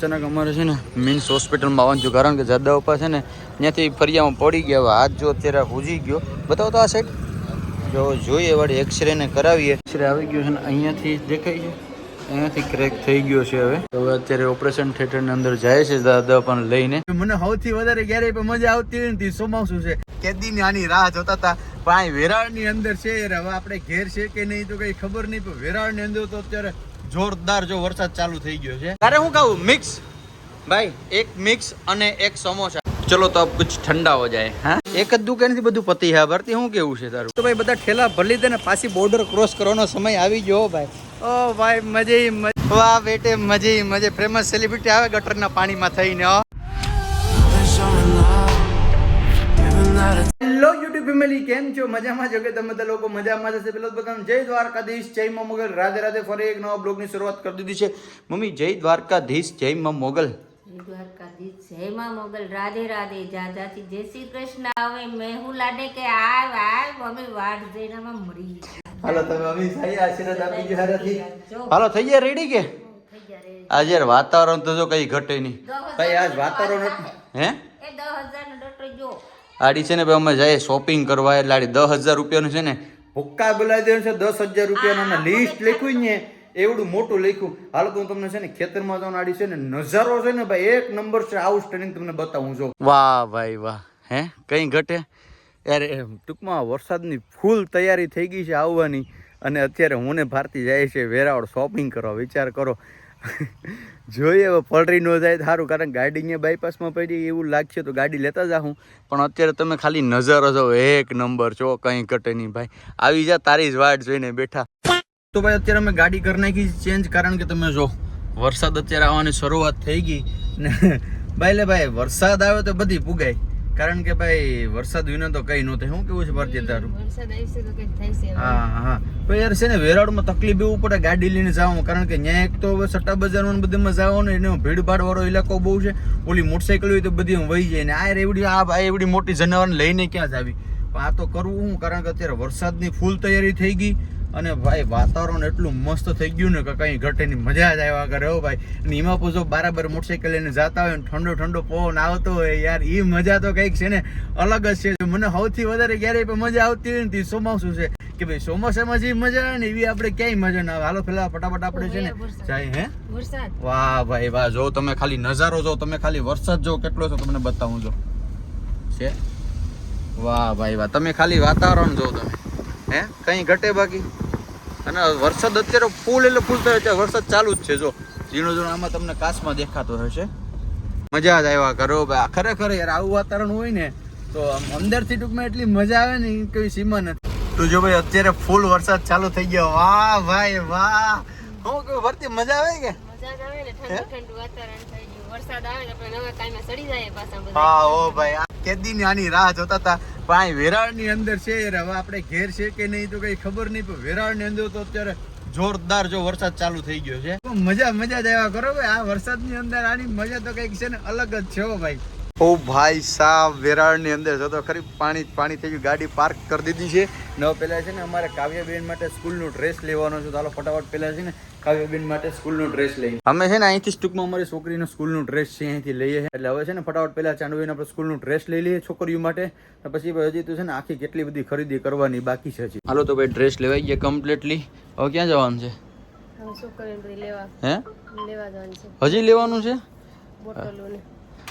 અચાનક અમારે છે ને મિન્સ હોસ્પિટલમાં આવવાનું છું કારણ કે જાદા ઉપા છે ને ત્યાંથી ફરિયામાં પડી ગયા. હવે હાથ જો અત્યારે હુજી ગયો. બતાવો તો આ સાઈડ જો જોઈએ, વળી એક્સરે ને કરાવીએ. એક્સરે આવી ગયો છે ને અહીંયાથી દેખાય છે? અહીંયાથી ક્રેક થઈ ગયો છે હવે. અત્યારે ઓપરેશન થિયેટરની અંદર જાય છે દાદા પણ લઈને. મને સૌથી વધારે ક્યારે મજા આવતી હોય ને ચોમાસું છે. કેદી ની આની રાહ જોતા હતા. પણ અહીં વેરાળ અંદર છે હવે આપણે ઘેર છે કે નહીં તો કઈ ખબર નહીં, પણ વેરાળની અંદર તો અત્યારે જોરદાર જો વરસાદ ચાલુ થઈ ગયો છે. તારે હું કહું મિક્સ? ભાઈ એક મિક્સ અને એક સમોસા. ચલો તો અબ કુછ ઠંડા હો જાય હા? એક જ દુકાનથી બધું પતી હા ભરતી શું કેવું છે તારું? તો ભાઈ બધા ઠેલા ભરી દે ને પાછી બોર્ડર ક્રોસ કરવાનો સમય આવી ગયો ભાઈ. ઓ ભાઈ મજે ઈ મજે વાહ બેટે મજે મજે. ફેમસ સેલિબ્રિટી આવે ગટરના પાણીમાં થઈને હેલો યુટ્યુબ ફેમિલી કેમ છો? મજામાં છો કે તમે બધા લોકો મજામાં જશે પેલો બધાને જય દ્વારકાધીશ જય માં મોગલ. રાધે રાધે ફરી એક નવા બ્લોગની શરૂઆત કરી દીધી છે. મમ્મી જય દ્વારકાધીશ જય માં મોગલ. જય દ્વારકાધીશ જય માં મોગલ. રાધે રાધે જાજાથી જય શ્રી કૃષ્ણ હવે મેં લાડે કે આવ આવ વાટ જઈને આમાં મરી હાલો તમે મમ્મી સાઈ આશીર્વાદ આપી ગયો હારાથી. હાલો થઈ ગયા રેડી કે? આજે વાતાવરણ તો જો કઈ ઘટે નહીં. ભાઈ આજ વાતાવરણ હે એ દસ હજાર નો ડોક્ટર જો આડી છે ને ભાઈ અમે જઈએ શોપિંગ કરવા. એટલે આડી દસ હજાર રૂપિયાનું છે ને. ભૂક્કા બોલાવી દેવાનું છે દસ હજાર રૂપિયાનું લિસ્ટ લખ્યું ને એવડું મોટું લખ્યું. હાલ તો હું તમને છે ને ખેતરમાં જવાનું આડી છે ને નજારો છે ને ભાઈ એક નંબર છે. આઉટ સ્ટેન્ડિંગ તમને બતાવું છું. વાહ ભાઈ વાહ. હે? કઈ ઘટે? યાર ટૂંકમાં વરસાદની ફૂલ તૈયારી થઈ ગઈ છે આવવાની. અને અત્યારે હું ને ભારતી જાય છે વેરાવળ શોપિંગ કરવા. વિચાર કરો. જોઈએ, હવે પલરી ન જાય સારું, કારણ ગાડી અહીંયા બાયપાસમાં પડી એવું લાગશે તો ગાડી લેતા જાઉં પણ અત્યારે તમે ખાલી નજર હશો એક નંબર છો, કંઈ ઘટે નહીં ભાઈ. આવી જા, તારી જ વાટ જોઈને બેઠા. તો ભાઈ, અત્યારે અમે ગાડી કરી નાખી ચેન્જ કારણ કે તમે જો, વરસાદ અત્યારે આવવાની શરૂઆત થઈ ગઈ. ને, ભાઈ લે ભાઈ, વરસાદ આવે તો બધી પુગાય. કારણ કે ભાઈ વરસાદ વિના તો કઈ ન થાય શું કેવું છે ભારતીય તારું? વરસાદ આવશે તો હા હા. તો યાર છે ને વેરાવળમાં તકલીફ એવું પડે ગાડી લઈને જવાનું કારણ કે ત્યાં એક તો હવે સટ્ટા બજારમાં બધીમાં જવાનું એનો ભીડભાડ વાળો ઇલાકો બહુ છે. ઓલી મોટરસાઇકલ હોય તો બધી વહી જાય. ને આ એવડી આ ભાઈ એવડી મોટી જનાવરને લઈને ક્યાં જ આવી આ તો કરવું હું કારણ કે અત્યારે વરસાદની ફૂલ તૈયારી થઈ ગઈ. અને ભાઈ વાતાવરણ એટલું મસ્ત થઈ ગયું ને કે કઈ ઘટે ની મજા જ આવ્યા કરે હો ભાઈ. અને એમાં પણ જો બરાબર મોટરસાઇકલ લઈને જતા હોય ને ઠંડો ઠંડો પવન આવતો હોય યાર એ મજા તો કંઈક છે ને અલગ જ છે. મને સૌથી વધારે ક્યારેય પણ મજા આવતી હોય ને તે ચોમાસું છે. કે ભાઈ ચોમાસામાં જે મજા આવે ને એવી આપણે ક્યાંય મજા ના આવે. હાલો પેલા ફટાફટ આપણે છે ને જાય હે? વરસાદ. વાહ ભાઈ વાહ જો તમે ખાલી નજારો જો તમે ખાલી વરસાદ જો કેટલો છે તમને બતાવું જો. છે? વાહ ભાઈ વાહ તમે ખાલી વાતાવરણ જો તમે. હે? કઈ ઘટે બાકી? અને વરસાદ અત્યારે ફૂલ એટલે ફૂલ થાય છે. વરસાદ ચાલુ જ છે જો. ઝીણો ઝીણો આમાં તમને કાચમાં દેખાતો હશે. મજા જ આવ્યા કરો. ભાઈ ખરેખર યાર આવું વાતાવરણ હોય ને તો અંદરથી ટૂંકમાં એટલી મજા આવે ને કોઈ સીમા નથી. તો જો ભાઈ અત્યારે ફૂલ વરસાદ ચાલુ થઈ ગયો. વાહ ભાઈ વાહ. હું કહું ભરતી મજા આવે કે? હા? ઓ ભાઈ. કેદી ની આની રાહ જોતા હતા. પણ વેરાળની અંદર છે હવે આપણે ઘેર છે કે નહીં તો કઈ ખબર નહીં, પણ વેરાળની અંદર તો અત્યારે જોરદાર જો વરસાદ ચાલુ થઈ ગયો છે. મજા મજા જ આવ્યા કરો ભાઈ. આ વરસાદની અંદર આની મજા તો કંઈક છે ને અલગ જ છે ભાઈ. ઓ ભાઈ સાહેબ વેરાળની અંદર જતો ખરી પાણી પાણી થઈ ગયું. ગાડી પાર્ક કરી દીધી છે. ન પહેલાં છે ને અમારે કાવ્યાબેન માટે સ્કૂલનો ડ્રેસ લેવાનો છે. ચાલો ફટાફટ પેલા છે ને કાવ્યાબેન માટે સ્કૂલનો ડ્રેસ લઈ. અમે છે ને અહીંથી ટૂંકમાં અમારી છોકરીનો સ્કૂલનો ડ્રેસ છે અહીંથી લઈએ છીએ. એટલે હવે છે ને ફટાફટ પેલા ચાંદવીને આપણે સ્કૂલનો ડ્રેસ લઈ લઈએ છોકરીઓ માટે. પછી હજી તો છે ને આખી કેટલી બધી ખરીદી કરવાની બાકી છે હજી. હાલો તો ભાઈ ડ્રેસ લેવાઈ ગયા કમ્પ્લીટલી હવે ક્યાં જવાનું છે? લેવા હે? લેવા જવાનું છે. હજી લેવાનું છે?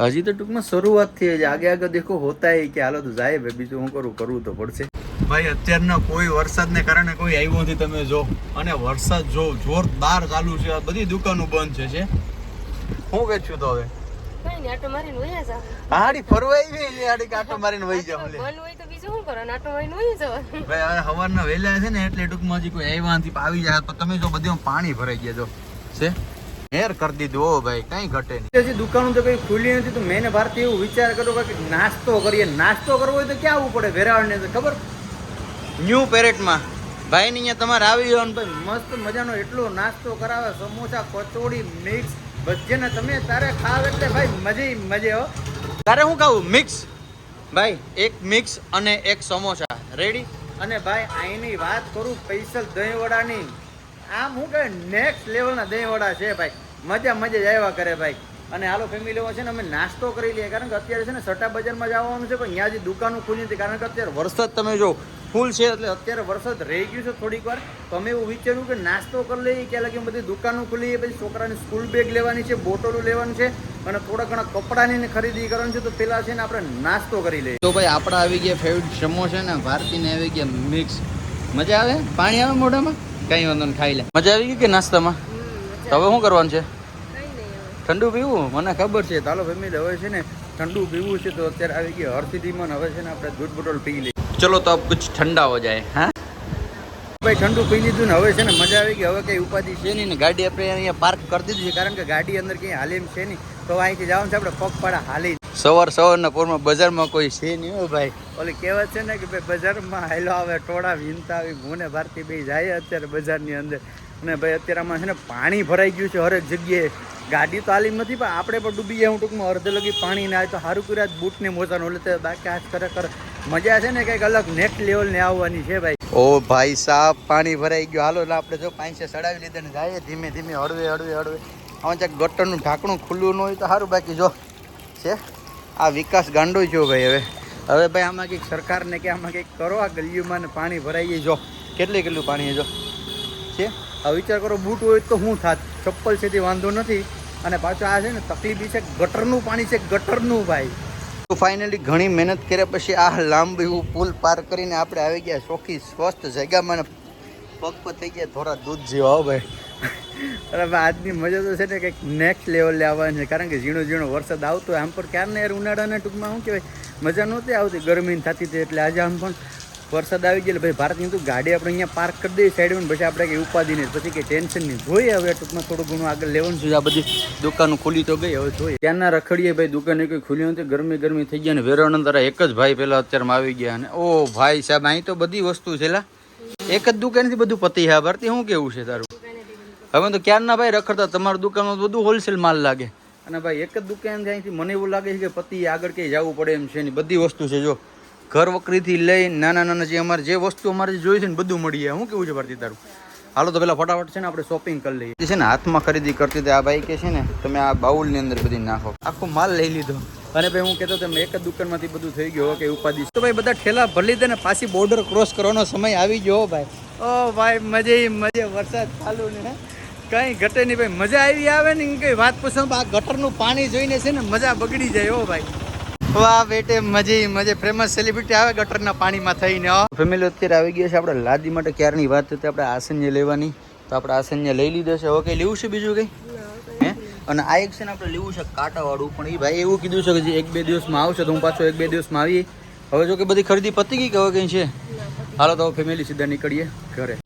હજી તો ટૂંકમાં શરૂઆત થઈ છે. આગે આગળ દેખો હોતા હે કે હાલો તો જાય ભાઈ. બીજું હું કરું? કરવું તો પડશે. ભાઈ અત્યારના કોઈ વરસાદને કારણે કોઈ આવ્યો નથી તમે જો. અને વરસાદ જો જોરદાર ચાલુ છે. બધી દુકાનો બંધ છે છે. હું કે છું તો હવે? હાડી ફરવા આવી હાડી કાંટો મારીને વહી જાવ લે. મન હોય તો બીજું શું કરો? આટો મારીને વયા જવાનું ભાઈ હવે સવારના વહેલા છે ને એટલે ટૂંકમાં હજી કોઈ આવ્યા નથી આવી જાય. તો તમે જો બધીમાં પાણી ભરાઈ ગયા જો. છે? હેર કરી દીધું. ભાઈ કઈ ઘટે નહીં. હજી દુકાનો તો કઈ ખુલી નથી તો મેં ભારતી એવું વિચાર કર્યો કે નાસ્તો કરીએ. નાસ્તો કરવો હોય તો ક્યાં આવવું પડે? વેરાવળ ને ખબર? ન્યૂ પેરેટમાં. ભાઈ ની અહીંયા તમારે આવી જવાનું ભાઈ મસ્ત મજાનો એટલો નાસ્તો કરાવે સમોસા કચોડી મિક્સ. ભજીયા તમે તારે ખાવ એટલે ભાઈ મજે મજે હો. તારે હું ખાવું? મિક્સ. ભાઈ એક મિક્સ અને એક સમોસા. રેડી અને ભાઈ અહીંની વાત કરું પૈસલ દહીં વડાની આમ હું કે નેક્સ્ટ લેવલના દહીં વડા છે ભાઈ. મજા મજા જ આવ્યા કરે ભાઈ. અને હાલો ફેમિલીઓ છે ને, અમે નાસ્તો કરી લઈએ. કારણ કે અત્યારે છે ને, સટા બજારમાં જવાનું છે, પણ ત્યાં જે દુકાનો ખુલી નથી કારણ કે અત્યારે વરસાદ તમે જો ફૂલ છે, એટલે અત્યારે વરસાદ રહી ગયું છે થોડીક વાર. તો અમે એવું વિચાર્યું કે નાસ્તો કરી લઈએ કે લાગે બધી દુકાનો ખુલી પછી છોકરાની સ્કૂલ બેગ લેવાની છે, બોટલો લેવાની છે, અને થોડા ઘણા કપડાની ખરીદી કરવાની છે. તો પેલા છે ને, આપણે નાસ્તો કરી લઈએ. તો ભાઈ, આપણા આવી ગયા ફેવરિટ સમોસા ને ભારતીને આવી ગયા મિક્સ મજા આવે? પાણી આવે મોઢામાં? કઈ વાંધો નહીં, ખાઈ લે. મજા આવી ગઈ કે નાસ્તામાં? તો હવે શું કરવાનું છે? ઠંડુ પીવું? મને ખબર છે. તાલો ફેમિલી હવે છે ને ઠંડુ પીવું છે તો અત્યારે આવી ગઈ હરસીધીમાં હવે છે ને આપણે દૂધ બોટલ પી લઈએ. ચલો તો આપ કુછ ઠંડા હો જાય હા? ભાઈ ઠંડુ પી લીધું ને હવે છે ને મજા આવી ગઈ. હવે કઈ ઉપાધિ છે નહીં ને. ગાડી આપણે અહીંયા પાર્ક કરી દીધી છે. કારણ કે ગાડી અંદર ક્યાંય હાલેમ છે નહીં. તો અહીંથી જવાનું છે આપણે પગપાળા હાલી સવાર સવારના પોરમાં બજારમાં કોઈ છે નહીં હો ભાઈ. ઓલી કહેવત છે ને કે ભાઈ બજારમાં હાલો આવે ટોળા વિનતા આવી હું ભારતી ભાઈ જાય અત્યારે બજારની અંદર. અને ભાઈ અત્યારે આમાં છે ને પાણી ભરાઈ ગયું છે હરેક જગ્યાએ. ગાડી તો હાલી નથી, પણ આપણે પણ ડૂબી જાય હું ટૂંકમાં અડધે લગી પાણી ના આવે તો સારું કર્યા બૂટને બૂટ ને નો લેતે બાકી આજ ખરેખર મજા છે ને કંઈક અલગ નેક્સ્ટ લેવલ ને આવવાની છે ભાઈ. ઓ ભાઈ સાહેબ પાણી ભરાઈ ગયું. હાલો, એટલે આપણે જો પાંચે સડાવી લીધા ને જાય ધીમે ધીમે હળવે હળવે હળવે. આમાં ક્યાંક ગટરનું ઢાંકણું ખુલ્લું ન હોય તો સારું બાકી જો છે, આ વિકાસ ગાંડો છો ભાઈ હવે. હવે ભાઈ આમાં કંઈક સરકારને કે આમાં કંઈક કરો આ ગલીઓમાં ને પાણી ભરાઈ જાય જો. કેટલી કેટલું પાણી જો? છે? આ વિચાર કરો, બૂટ હોય તો શું થાત? ચપ્પલ છે તે વાંધો નથી. અને પાછું આ છે ને, તકલીફ છે ગટરનું પાણી છે, ગટરનું ભાઈ. તો ફાઇનલી ઘણી મહેનત કર્યા પછી આ લાંબી પુલ પાર કરીને આપણે આવી ગયા. ચોખ્ખી સ્વસ્થ જગ્યામાં પગ પર થઈ ગયા. થોડા દૂધ જેવા હો ભાઈ. અરે આજની મજા તો છે ને કંઈક નેક્સ્ટ લેવલે આવવાની છે. કારણ કે ઝીણો ઝીણો વરસાદ આવતો હોય, આમ પણ ક્યારને યાર ઉનાળાના ટૂંકમાં શું કહેવાય? મજા નહોતી આવતી ગરમી થતી હતી એટલે આજે આમ પણ વરસાદ આવી ગયો ભાઈ ભારતની તો ગાડી આપણે અહીંયા પાર્ક કરી દઈએ સાઈડમાં પછી આપણે કંઈ ઉપાધિ નહીં. પછી કંઈ ટેન્શન નહીં. જોઈએ હવે ટૂંકમાં થોડું ઘણું આગળ લેવાનું છે. આ બધી દુકાનો ખુલી તો ગઈ, હવે જોઈએ. ત્યાંના રખડીએ ભાઈ દુકાને કોઈ ખુલી નથી. ગરમી ગરમી થઈ ગયા ને વેરાણ તારા એક જ ભાઈ પેલા અત્યારમાં આવી ગયા અને ઓ ભાઈ સાહેબ, અહીં તો બધી વસ્તુ છે એક જ દુકાનથી બધું પતી હા ભારતી શું કેવું છે તારું? હવે તો ક્યારના ભાઈ રખડતા? તમારું દુકાનમાં બધું હોલસેલ માલ લાગે. અને ભાઈ એક જ દુકાન અહીંથી મને એવું લાગે છે કે પતિ આગળ ક્યાંય જવું પડે એમ છે ને બધી વસ્તુ છે, જો. ઘર વકરીથી લઈ નાના નાના જે અમારે જે વસ્તુ અમારે જોઈએ છે ને બધું મળી જાય શું કેવું છે ભારતી તારું? હાલો તો પેલા ફટાફટ છે ને આપણે શોપિંગ કરી લઈએ. છે ને હાથમાં ખરીદી કરતી હતી આ ભાઈ કે છે ને, તમે આ બાઉલની અંદર બધી નાખો. આખો માલ લઈ લીધો. અને ભાઈ હું કહેતો તમે એક જ દુકાનમાંથી બધું થઈ ગયું કે ઉપાધિ. તો ભાઈ બધા ઠેલા ભરી દે ને પાછી બોર્ડર ક્રોસ કરવાનો સમય આવી ગયો, હો ભાઈ. ઓ ભાઈ, મજે મજે, વરસાદ ચાલુ ને, હે. કઈ ઘટે નહીં ભાઈ, મજા આવી આવે ને કઈ વાત પૂછો આ ગટરનું પાણી જોઈને છે ને મજા બગડી જાય ઓ ભાઈ. વાહ બેટે મજે મજે. ફેમસ સેલિબ્રિટી આવે ગટરના પાણીમાં થઈને ફેમિલી અત્યારે આવી ગયા છે. આપણે લાદી માટે ક્યારની વાત હતી? આપણે આસન્ય લેવાની. તો આપણે આસન્ય લઈ લીધો છે. હવે કંઈ લેવું છે બીજું કંઈ? હે? અને આ એક છે ને આપણે લેવું છે કાંટાવાળું. પણ એ ભાઈ એવું કીધું છે કે જે એક બે દિવસમાં આવશે તો હું પાછો એક બે દિવસમાં આવી હવે જો કે બધી ખરીદી પતી ગઈ કે હવે કંઈ છે? હાલો તો ફેમિલી સીધા નીકળીએ ઘરે.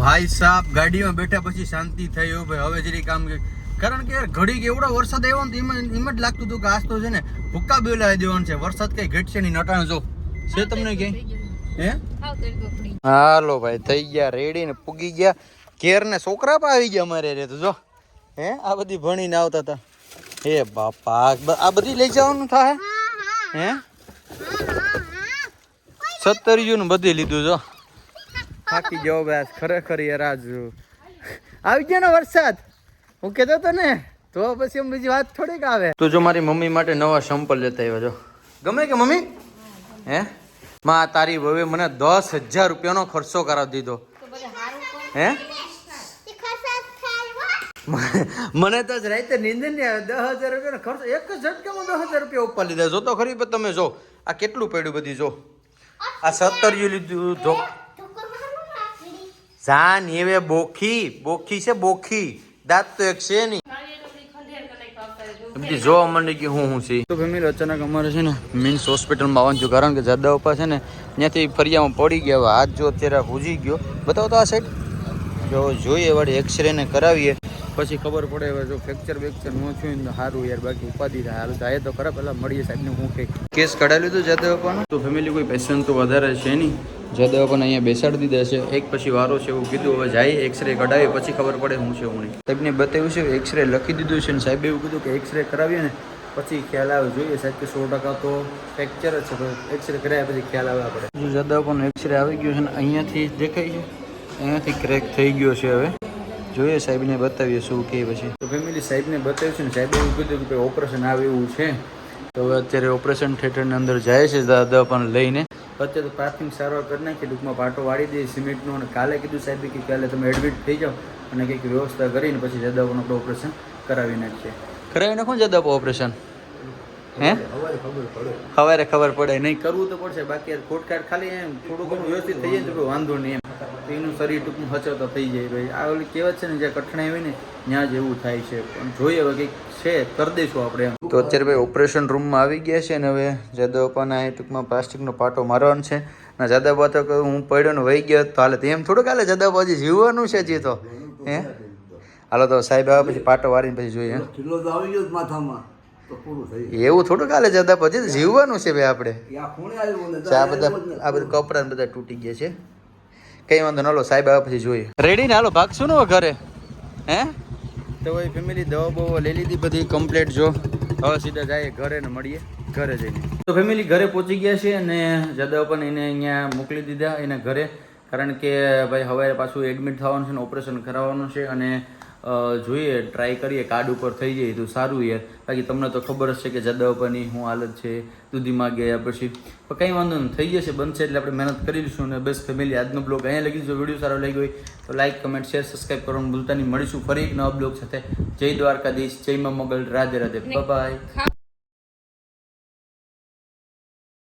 ભાઈ સાહેબ ગાડીમાં બેઠા પછી શાંતિ થઈ હો ભાઈ. હવે જરી કામ કારણ કે યાર ઘડીક એવડો વરસાદ આવ્યો ને તો એમાં એમ જ લાગતું હતું કે આજ તો છે ને ભૂક્કા બેલાવી દેવાનું છે. વરસાદ કઈ ઘટશે નહીં નટાણ જો. છે તમને કઈ હે? હાલો ભાઈ થઈ ગયા રેડી ને પૂગી ગયા. ઘેર ને છોકરા પણ આવી ગયા અમારે રે તો જો. હે? આ બધી ભણીને આવતા હતા. હે બાપા આ બધી લઈ જવાનું થાય હે સત્તર ને બધી લીધું જો. થાકી ગયો બસ ખરેખર એ રાજુ આવી ગયો ને વરસાદ? હું કહેતો તો ને, તો પછી એમ બીજી વાત થોડીક આવે. તો જો મારી મમ્મી માટે નવા સંપલ લેતા આવ્યો, જો. ગમે કે મમ્મી? હે? માં તારી વવે મને દસ હજાર રૂપિયાનો ખર્ચો કરાવી દીધો. હે? મને તો જ રાતે નીંદ નહીં આવે, દસ હજાર રૂપિયાનો ખર્ચો, એક જ ઝટકામાં દસ હજાર રૂપિયા ઉપર લીધા જો તો ખરી તમે જો, આ કેટલું પડ્યું બધી, જો. આ સત્તરિયું લીધું ધો જાન એવે બોખી બોખી છે બોખી. દાંત તો એક છે નહીં. બધી જોવા માંડી કે હું હું છે. તો ફેમિલી અચાનક અમારે છે ને મીન્સ હોસ્પિટલમાં આવવાનું છું કારણ કે જાદા પપ્પા છે ને ત્યાંથી ફરિયામાં પડી ગયા. હવે હાથ જો અત્યારે હુજી ગયો. બતાવો તો આ સાઈડ જો જોઈએ વળી એક્સરે ને કરાવીએ. પછી ખબર પડે હવે જો ફ્રેક્ચર બેક્ચર ન થયું ને તો સારું યાર બાકી ઉપાધિ થાય. હાલ જાય તો ખરા પેલા મળીએ સાહેબને હું કંઈક. કેસ કઢાવી લીધું જાદા પપ્પાનો તો ફેમિલી કોઈ પેશન્ટ તો વધારે છે નહીં. જાદવ દવાખાને અહીંયા બેસાડી દીધા છે. એક પછી વારો છે એવું કીધું હવે જાય એક્સરે કઢાવી પછી ખબર પડે હું છે હું નહીં. સાહેબને બતાવ્યું છે એક્સરે લખી દીધું છે ને સાહેબે એવું કીધું કે એક્સરે કરાવીએ ને પછી ખ્યાલ આવે જોઈએ સાહેબ કે સો ટકા તો ફ્રેક્ચર જ છે તો એક્સરે કરાવ્યા પછી ખ્યાલ આવે આપણે જો જાદવ પણ એક્સરે આવી ગયો છે ને અહીંયાથી દેખાય છે. અહીંયાથી ક્રેક થઈ ગયો છે હવે. જોઈએ સાહેબને બતાવીએ શું કે પછી. તો ફેમિલી સાહેબને બતાવ્યું છે ને સાહેબે એવું કીધું કે ઓપરેશન આવે એવું છે. તો હવે અત્યારે ઓપરેશન થિયેટરની અંદર જાય છે દાદા પણ લઈને. અત્યારે તો પ્રાથમિક સારવાર કરી નાખી ટૂંકમાં પાટો વાળી દઈએ સિમેન્ટનો અને કાલે કીધું સાહેબ કે કાલે તમે એડમિટ થઈ જાઓ અને કંઈક વ્યવસ્થા કરીને પછી જાદવનું આપણે ઓપરેશન કરાવી નાખીએ. કરાવી નાખો ને જાદવ ઓપરેશન હે? સવારે ખબર પડે. નહીં કરવું તો પડશે. બાકી યાર ખાલી એમ થોડું ઘણું વ્યવસ્થિત થઈ જાય તો વાંધો નહીં એમ. તો એનું શરીર ટૂંકમાં હચવતા થઈ જાય ભાઈ આ ઓલી કહેવત છે ને જ્યાં કઠણાઈ હોય ને ત્યાં જ એવું થાય છે. પણ જોઈએ હવે કંઈક છે કરી દઈશું આપણે એમ. તો અત્યારે ભાઈ ઓપરેશન રૂમમાં આવી ગયા છે ને હવે જાદવપાના એ ટૂંકમાં પ્લાસ્ટિકનો પાટો મારવાનો છે. ને જાદવપા તો હું પડ્યો ને વહી ગયો તો હાલે તેમ એમ થોડુંક હાલે જાદવપા હજી જીવવાનું છે હજી તો. હે? હાલો તો સાહેબ આવે પછી પાટો વારીને પછી જોઈએ આવી ગયો માથામાં એવું થોડું કાલે જતા પછી જીવવાનું છે ભાઈ આપણે. આવ્યું આ બધા આ બધા કપડા બધા તૂટી ગયા છે. કઈ વાંધો ન લો સાહેબ આવ્યા પછી જોઈએ. રેડી ને હાલો ભાગશું ને હવે ઘરે? હે? તો ભાઈ ફેમિલી દવા બવા લઈ લીધી બધી કમ્પ્લીટ જો. હવે સીધા જાય ઘરે ને મળીએ ઘરે જઈને. તો ફેમિલી ઘરે પહોંચી ગયા છે અને જાદવ પણ એને અહીંયા મોકલી દીધા એના ઘરે. કારણ કે ભાઈ હવે પાછું એડમિટ થવાનું છે ને ઓપરેશન કરાવવાનું છે અને જોઈએ ટ્રાય કરીએ કાર્ડ ઉપર થઈ જાય તો સારું યાર. બાકી તમને તો ખબર જ છે કે જદાવવાની શું હાલત છે દૂધીમાં ગયા પછી. પણ કંઈ વાંધો નહીં થઈ જશે બનશે એટલે આપણે મહેનત કરી લઈશું અને બસ ફેમિલી આજનો બ્લોગ અહીંયા લખી જો વીડિયો સારો લાગ્યો હોય તો લાઈક કમેન્ટ શેર સબસ્ક્રાઈબ કરવાનું ભૂલતા નહીં. મળીશું ફરી એક નવા બ્લોગ સાથે. જય દ્વારકાધીશ જય મા મોગલ રાધે રાધે. બાય